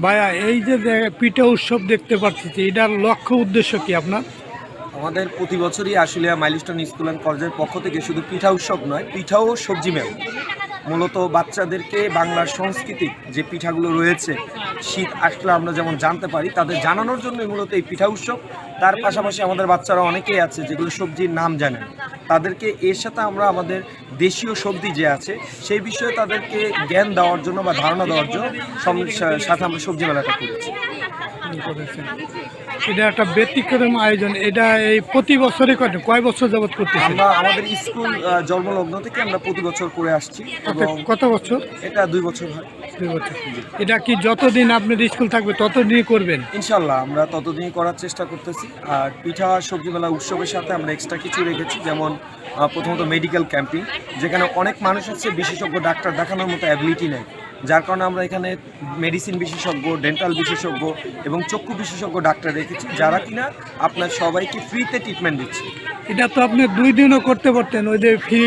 ভাইয়া, এই যে পিঠা উৎসব দেখতে পাচ্ছি এটার লক্ষ্য উদ্দেশ্য কি আপনার? আমাদের প্রতি বছরই আশুলিয়া মাইলস্টোন স্কুল অ্যান্ড কলেজের পক্ষ থেকে শুধু পিঠা উৎসব নয়, পিঠা ও সবজি মেলা। মূলত বাচ্চাদেরকে বাংলার সংস্কৃতিক যে পিঠাগুলো রয়েছে, শীত আসলে আমরা যেমন জানতে পারি, তাদের জানানোর জন্যই মূলত এই পিঠা উৎসব। তার পাশাপাশি আমাদের বাচ্চারা অনেকেই আছে যেগুলো সবজির নাম জানে না। তাদেরকে এর সাথে আমরা আমাদের দেশীয় সবজি যে আছে সেই বিষয়ে তাদেরকে জ্ঞান দেওয়ার জন্য বা ধারণা দেওয়ার জন্য সাথে আমরা সবজি মেলাটা করেছি। এটা একটা ব্যতিক্রম আয়োজন। এটা এই প্রতি বছরই করে কয় বছর যাবত করতেছেন আমরা আমাদের স্কুল জন্মলগ্ন থেকে আমরা প্রতি বছর করে আসছি কত- বছর? এটা দুই বছর হয়। দুই বছর। এটা কি যতদিন আপনার স্কুল থাকবে ততদিনই করবেন? ইনশাল্লাহ আমরা ততদিনই করার চেষ্টা করতেছি। আর পিঠা সবজি মেলা উৎসবের সাথে আমরা এক্সট্রা কিছু রেখেছি যেমন প্রথমত মেডিকেল ক্যাম্পিং যেখানে অনেক মানুষ হচ্ছে বিশেষজ্ঞ ডাক্তার দেখানোর মতো অ্যাবিলিটি নেই। যার কারণে আমরা এখানে মেডিসিন বিশেষজ্ঞ ডেন্টাল বিশেষজ্ঞ এবং চক্ষু বিশেষজ্ঞ ডাক্তার রেখেছি যারা কিনা আপনার সবাইকে ফ্রিতে ট্রিটমেন্ট দিচ্ছে। এটা তো আপনি দুই দিনও করতে পারতেন ওই যে ফ্রি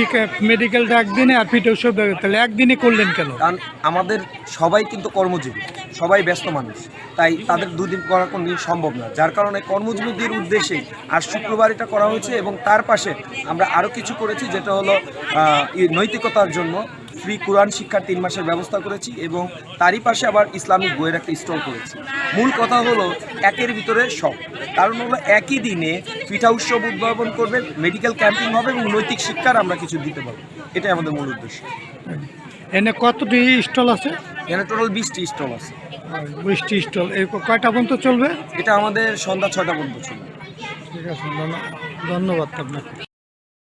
মেডিকেলটা একদিনে আর উৎসব দেখে তাহলে একদিনে করলেন কেন? কারণ আমাদের সবাই কিন্তু কর্মজীবী সবাই ব্যস্ত মানুষ তাই তাদের দুদিন করা কোনো দিন সম্ভব না। যার কারণে কর্মজীবীদের উদ্দেশ্যে আর শুক্রবার এটা করা হয়েছে এবং তার পাশে আমরা আরও কিছু করেছি যেটা হলো নৈতিকতার জন্য ফ্রি কোরআন শিক্ষার তিন মাসের ব্যবস্থা করেছি এবং তারই পাশে আবার ইসলামিক বইয়ের একটা স্টল করেছি। মূল কথা হলো একের ভিতরে সব। কারণ হলো একই দিনে পিঠা উৎসব উদ্ভাবন করবে মেডিকেল ক্যাম্পিং হবে এবং নৈতিক শিক্ষার আমরা কিছু দিতে পারব। এটাই আমাদের মূল উদ্দেশ্য। এনে কতটি স্টল আছে? এখানে টোটাল বিশটি স্টল আছে। বিশটি স্টল। এই কয়টা পর্যন্ত চলবে? এটা আমাদের সন্ধ্যা ছয়টা পর্যন্ত চলবে। ঠিক আছে ধন্যবাদ আপনাকে।